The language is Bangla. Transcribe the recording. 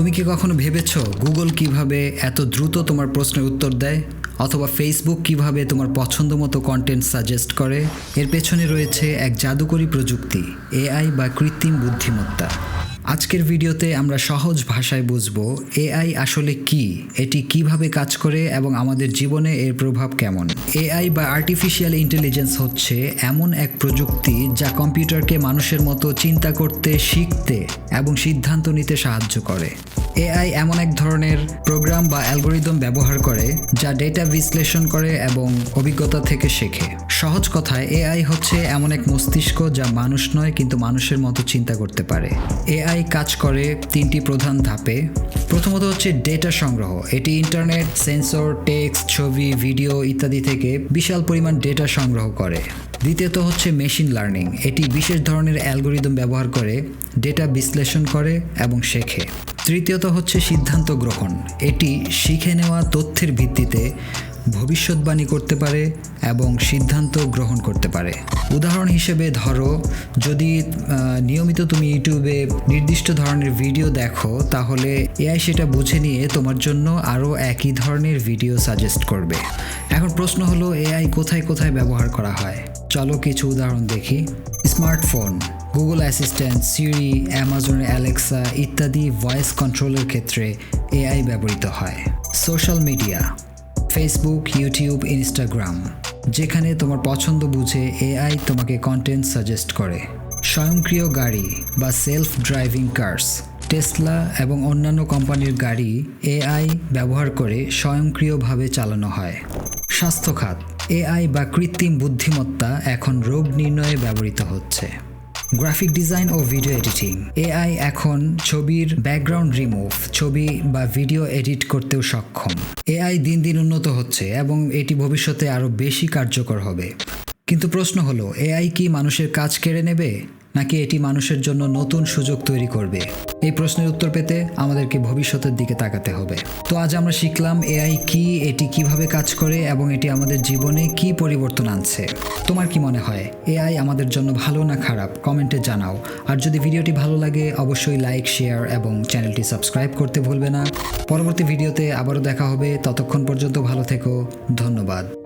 তুমি কি কখনো ভেবেছ গুগল কীভাবে এত দ্রুত তোমার প্রশ্নের উত্তর দেয়? অথবা ফেসবুক কীভাবে তোমার পছন্দ মতো কন্টেন্ট সাজেস্ট করে? এর পেছনে রয়েছে এক জাদুকরী প্রযুক্তি এআই বা কৃত্রিম বুদ্ধিমত্তা। আজকের ভিডিওতে আমরা সহজ ভাষায় বুঝব, এআই আসলে কি, এটি কীভাবে কাজ করে এবং আমাদের জীবনে এর প্রভাব কেমন। এআই বা আর্টিফিশিয়াল ইন্টেলিজেন্স হচ্ছে এমন এক প্রযুক্তি যা কম্পিউটারকে মানুষের মতো চিন্তা করতে, শিখতে এবং সিদ্ধান্ত নিতে সাহায্য করে। এআই এমন এক ধরনের প্রোগ্রাম বা অ্যালগোরিদম ব্যবহার করে যা ডেটা বিশ্লেষণ করে এবং অভিজ্ঞতা থেকে শেখে। সহজ কথায়, এআই হচ্ছে এমন এক মস্তিষ্ক যা মানুষ নয়, কিন্তু মানুষের মতো চিন্তা করতে পারে। এআই কাজ করে তিনটি প্রধান ধাপে। প্রথমত হচ্ছে ডেটা সংগ্রহ। এটি ইন্টারনেট, সেন্সর, টেক্সট, ছবি, ভিডিও ইত্যাদি থেকে বিশাল পরিমাণ ডেটা সংগ্রহ করে। দ্বিতীয়ত হচ্ছে মেশিন লার্নিং। এটি বিশেষ ধরনের অ্যালগোরিদম ব্যবহার করে, ডেটা বিশ্লেষণ করে এবং শেখে। তৃতীয়ত হচ্ছে সিদ্ধান্ত গ্রহণ। এটি শিখে নেওয়া তথ্যের ভিত্তিতে ভবিষ্যৎবাণী করতে পারে এবং সিদ্ধান্ত গ্রহণ করতে পারে। উদাহরণ হিসেবে ধরো, যদি নিয়মিত তুমি ইউটিউবে নির্দিষ্ট ধরনের ভিডিও দেখো, তাহলে এআই সেটা বুঝে নিয়ে তোমার জন্য আরও একই ধরনের ভিডিও সাজেস্ট করবে। এখন প্রশ্ন হলো, এআই কোথায় কোথায় ব্যবহার করা হয়? চলো কিছু উদাহরণ দেখি। Smartphone, Google assistant, Siri, Amazon, Alexa ইত্যাদি ভয়েস কন্ট্রোলের ক্ষেত্রে এআই ব্যবহৃত হয়। Social media Facebook YouTube Instagram যেখানে তোমার পছন্দ বুঝে এআই তোমাকে কন্টেন্ট সাজেস্ট করে। স্বয়ংক্রিয় গাড়ি বা সেলফ ড্রাইভিং কার্স টেসলা এবং অন্যান্য কোম্পানির গাড়ি এআই ব্যবহার করে স্বয়ংক্রিয়ভাবে চালানো হয়। স্বাস্থ্য খাত এআই বা কৃত্রিম বুদ্ধিমত্তা এখন রোগ নির্ণয়ে ব্যবহৃত হচ্ছে। গ্রাফিক ডিজাইন ও ভিডিও এডিটিং এআই এখন ছবির ব্যাকগ্রাউন্ড রিমুভ ছবি বা ভিডিও এডিট করতেও সক্ষম। এআই দিন দিন উন্নত হচ্ছে এবং এটি ভবিষ্যতে আরও বেশি কার্যকর হবে। কিন্তু প্রশ্ন হলো এআই কি মানুষের কাজ কেড়ে নেবে? নাকি এটি মানুষের জন্য নতুন সুযোগ তৈরি করবে? এই প্রশ্নের উত্তর পেতে আমাদেরকে ভবিষ্যতের দিকে তাকাতে হবে। তো আজ আমরা শিখলাম এআই কি, এটি কীভাবে কাজ করে এবং এটি আমাদের জীবনে কি পরিবর্তন আনছে। তোমার কি মনে হয়, এআই আমাদের জন্য ভালো না খারাপ? কমেন্টে জানাও। আর যদি ভিডিওটি ভালো লাগে, অবশ্যই লাইক, শেয়ার এবং চ্যানেলটি সাবস্ক্রাইব করতে ভুলবে না। পরবর্তী ভিডিওতে আবারও দেখা হবে। ততক্ষণ পর্যন্ত ভালো থেকো। ধন্যবাদ।